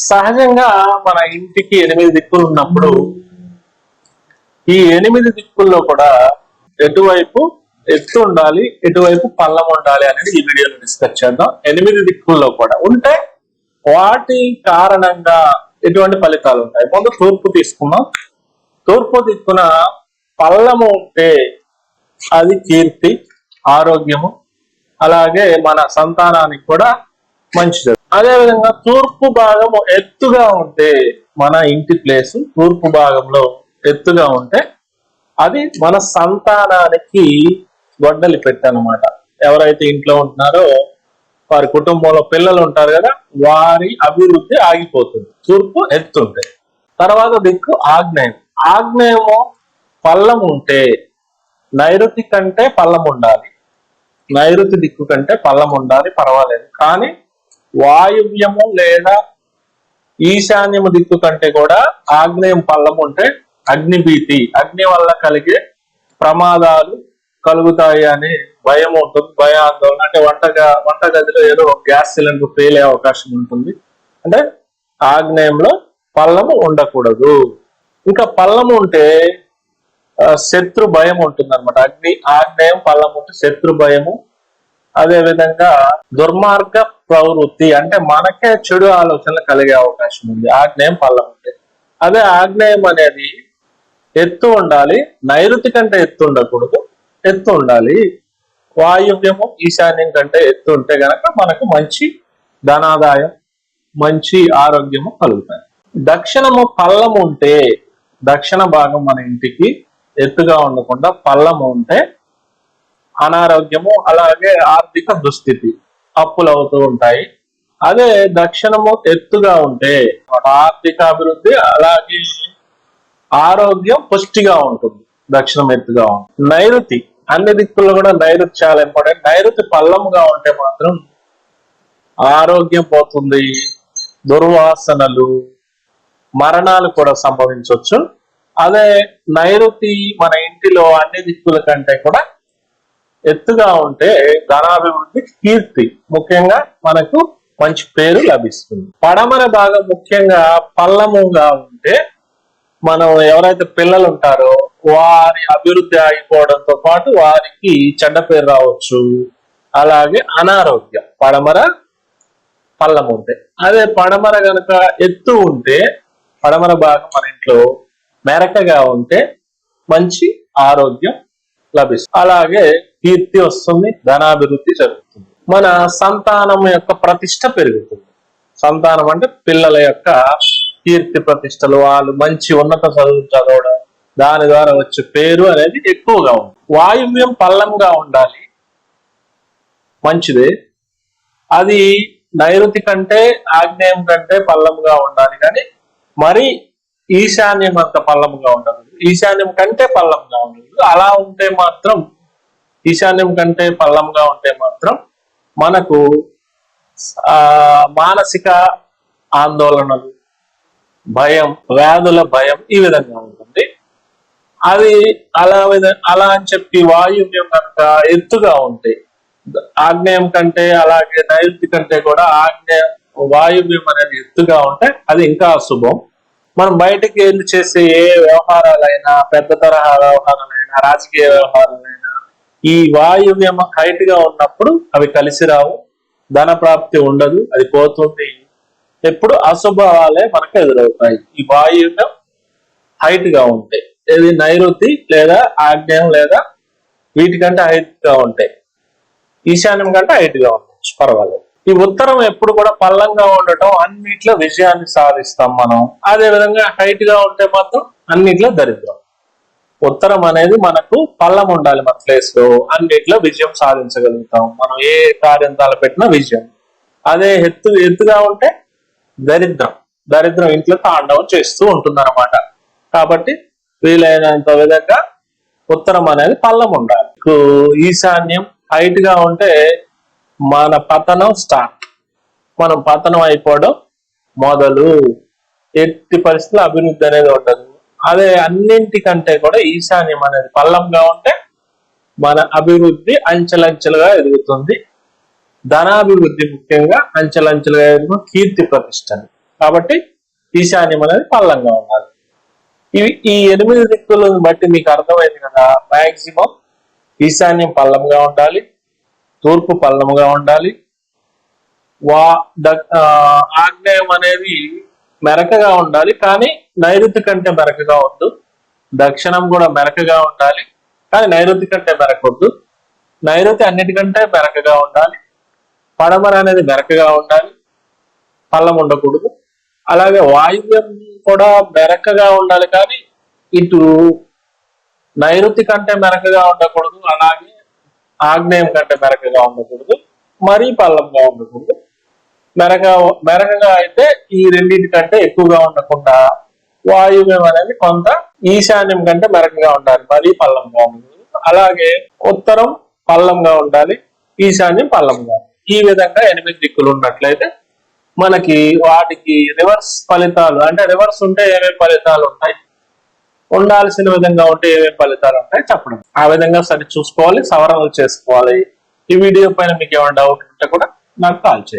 సహజంగా మన ఇంటికి ఎనిమిది దిక్కులు ఉన్నప్పుడు ఈ ఎనిమిది దిక్కుల్లో కూడా ఎటువైపు ఎత్తు ఉండాలి ఎటువైపు పల్లం ఉండాలి అనేది ఈ వీడియోలో డిస్కస్ చేద్దాం. ఎనిమిది దిక్కుల్లో కూడా ఉంటే వాటి కారణంగా ఎటువంటి ఫలితాలు ఉంటాయి? ముందు తూర్పు తీసుకున్నాం తూర్పు దిక్కున పల్లము ఉంటే అది కీర్తి ఆరోగ్యము అలాగే మన సంతానానికి కూడా మంచిది. అదే విధంగా తూర్పు భాగం ఎత్తుగా ఉంటే మన ఇంటి ప్లేస్ తూర్పు భాగంలో ఎత్తుగా ఉంటే అది మన సంతానానికి గొడ్డలి పెట్టనమాట ఎవరైతే ఇంట్లో ఉంటున్నారో వారి కుటుంబంలో పిల్లలు ఉంటారు కదా వారి అభివృద్ధి ఆగిపోతుంది. తూర్పు ఎత్తుంటే తర్వాత దిక్కు ఆగ్నేయం. ఆగ్నేయము పల్లం ఉంటే నైరుతి కంటే పల్లం ఉండాలి. నైరుతి దిక్కు కంటే పల్లం ఉండాలి పర్వాలేదు. కానీ వాయువ్యము లేదా ఈశాన్యము దిక్కు కంటే కూడా ఆగ్నేయం పల్లం ఉంటే అగ్నిభీతి. అగ్ని వల్ల కలిగే ప్రమాదాలు కలుగుతాయి అని భయం ఉంటుంది భయాందోళన అంటే వంటగా వంట గదిలో ఏదో ఒక గ్యాస్ సిలిండర్ ఫెయిల్ అయ్యే అవకాశం ఉంటుంది. అంటే ఆగ్నేయంలో పల్లము ఉండకూడదు. ఇంకా పల్లము ఉంటే శత్రు భయం ఉంటుంది అనమాట అగ్ని ఆగ్నేయం పల్లం ఉంటే శత్రు భయము అదే విధంగా దుర్మార్గ ప్రవృత్తి అంటే మనకే చెడు ఆలోచనలు కలిగే అవకాశం ఉంది. ఆగ్నేయం పల్లం ఉంటే అదే ఆగ్నేయం అనేది ఎత్తు ఉండాలి నైరుతి కంటే ఎత్తు ఉండకూడదు ఎత్తు ఉండాలి. వాయువ్యము ఈశాన్యం కంటే ఎత్తు ఉంటే గనక మనకు మంచి ధనాదాయం మంచి ఆరోగ్యము కలుగుతాయి. దక్షిణము పల్లం ఉంటే దక్షిణ భాగం మన ఇంటికి ఎత్తుగా ఉండకుండా పల్లం ఉంటే అనారోగ్యము అలాగే ఆర్థిక దుస్థితి అప్పులు అవుతూ ఉంటాయి. అదే దక్షిణము ఎత్తుగా ఉంటే ఆర్థిక అభివృద్ధి అలాగే ఆరోగ్యం పుష్టిగా ఉంటుంది. దక్షిణం ఎత్తుగా ఉంటుంది. నైరుతి అన్ని దిక్కుల్లో కూడా నైరుతి చాలా ఇంపార్టెంట్ నైరుతి పల్లముగా ఉంటే మాత్రం ఆరోగ్యం పోతుంది. దుర్వాసనలు మరణాలు కూడా సంభవించవచ్చు అదే నైరుతి మన ఇంటిలో అన్ని దిక్కుల కంటే కూడా ఎత్తుగా ఉంటే ధనాభివృద్ధి కీర్తి ముఖ్యంగా మనకు మంచి పేరు లభిస్తుంది. పడమర భాగం ముఖ్యంగా పల్లముగా ఉంటే మనం ఎవరైతే పిల్లలు ఉంటారో వారి అభివృద్ధి అయిపోవడంతో పాటు వారికి చెడ్డ పేరు రావచ్చు. అలాగే అనారోగ్యం పడమర పల్లం ఉంటే. అదే పడమర గనుక ఎత్తు ఉంటే పడమర భాగం మన ఇంట్లో మెరకగా ఉంటే మంచి ఆరోగ్యం లభిస్తుంది. అలాగే కీర్తి వస్తుంది ధనాభివృద్ధి జరుగుతుంది. మన సంతానం యొక్క ప్రతిష్ట పెరుగుతుంది. సంతానం అంటే పిల్లల యొక్క కీర్తి ప్రతిష్టలు వాళ్ళు మంచి ఉన్నత చదువు చదవడం దాని ద్వారా వచ్చే పేరు అనేది ఎక్కువగా ఉంది. వాయువ్యం పల్లంగా ఉండాలి. మంచిదే. అది నైరుతి కంటే ఆగ్నేయం కంటే పల్లంగా ఉండాలి కానీ మరి ఈశాన్యం అంత పల్లంగా ఉండదు. ఈశాన్యం కంటే పల్లంగా ఉండదు. అలా ఉంటే మాత్రం ఈశాన్యం కంటే పల్లంగా ఉంటే మాత్రం మనకు ఆ మానసిక ఆందోళనలు భయం వ్యాధుల భయం ఈ విధంగా ఉంటుంది. అది అలా విధ- అలా అని చెప్పి వాయువ్యం కనుక ఎత్తుగా ఉంటే ఆగ్నేయం కంటే అలాగే నైరుతి కంటే కూడా ఆగ్నేయ వాయువ్యం అనేది ఎత్తుగా ఉంటే అది ఇంకా అశుభం. మనం బయటకి వెళ్ళి చేసే ఏ వ్యవహారాలైనా పెద్ద తరహా వ్యవహారాలైనా రాజకీయ వ్యవహారాలైనా ఈ వాయువ్యం హైట్గా ఉన్నప్పుడు అవి కలిసి రావు ధన ప్రాప్తి ఉండదు అది పోతుంది. ఎప్పుడు అశుభాలే మనకు ఎదురవుతాయి. ఈ వాయువ్యం హైట్గా ఉంటాయి. ఇది నైరుతి లేదా ఆగ్నేయం లేదా వీటికంటే హైట్గా ఉంటాయి. ఈశాన్యం కంటే హైట్గా ఉండొచ్చు పర్వాలేదు. ఈ ఉత్తరం ఎప్పుడు కూడా పల్లంగా ఉండటం అన్నిట్లో విజయాన్ని సాధిస్తాం మనం. అదే విధంగా హైట్గా ఉంటే మాత్రం అన్నిట్లో దరిద్రం. ఉత్తరం అనేది మనకు పల్లం ఉండాలి మన ప్లేస్లో అన్నిట్లో విజయం సాధించగలుగుతాం. మనం ఏ కార్యం తలపెట్టినా విజయం. అదే ఎత్తు ఎత్తుగా ఉంటే దరిద్రం. దరిద్రం ఇంట్లో తాండవం చేస్తూ ఉంటుంది కాబట్టి వీలైనంత విధంగా ఉత్తరం అనేది పల్లం ఉండాలి. ఈశాన్యం హైట్గా ఉంటే మన పతనం స్టార్ట్ మనం పతనం అయిపోవడం మొదలు. ఎట్టి పరిస్థితుల్లో అభివృద్ధి అనేది ఉండదు. అదే అన్నింటికంటే కూడా ఈశాన్యం అనేది పల్లంగా ఉంటే మన అభివృద్ధి అంచెలంచెలుగా ఎదుగుతుంది. ధనాభివృద్ధి ముఖ్యంగా అంచెలంచెలుగా ఎదుగు కీర్తి ప్రతిష్టలు. కాబట్టి ఈశాన్యం అనేది పల్లంగా ఉండాలి. ఇవి ఈ ఎనిమిది దిక్కులను బట్టి మీకు అర్థమైంది కదా మాక్సిమం ఈశాన్యం పల్లంగా ఉండాలి తూర్పు పల్లంగా ఉండాలి. వా ద- ఆగ్నేయం అనేది మెరకగా ఉండాలి కానీ నైరుతి కంటే మెరకగా వద్దు. దక్షిణం కూడా మెరకగా ఉండాలి కానీ నైరుతి కంటే మెరకొద్దు నైరుతి అన్నిటికంటే మెరకగా ఉండాలి. పడమర అనేది మెరకగా ఉండాలి పల్లం ఉండకూడదు. అలాగే వాయువ్యం కూడా మెరకగా ఉండాలి కానీ ఇటు నైరుతి కంటే మెరకగా ఉండకూడదు అలాగే ఆగ్నేయం కంటే మెరకగా ఉండకూడదు మరీ పల్లంగా ఉండకూడదు. మెరక మెరకగా అయితే ఈ రెండింటి కంటే ఎక్కువగా ఉండకుండా వాయువ్యం అనేది కొంత ఈశాన్యం కంటే మెరకగా ఉండాలి. మరీ పల్లంగా ఉండాలి అలాగే ఉత్తరం పల్లంగా ఉండాలి ఈశాన్యం పల్లంగా ఈ విధంగా ఎనిమిది దిక్కులు ఉన్నట్లయితే మనకి వాటికి రివర్స్ ఫలితాలు అంటే రివర్స్ ఉంటే ఏమేమి ఫలితాలు ఉంటాయి? ఉండాల్సిన విధంగా ఉంటే ఏమేమి ఫలితాలు ఉంటాయి చెప్పడం. ఆ విధంగా సరి చూసుకోవాలి సవరణలు చేసుకోవాలి. ఈ వీడియో పైన మీకు ఏమైనా డౌట్ ఉంటే కూడా నాకు కాల్ చేయండి.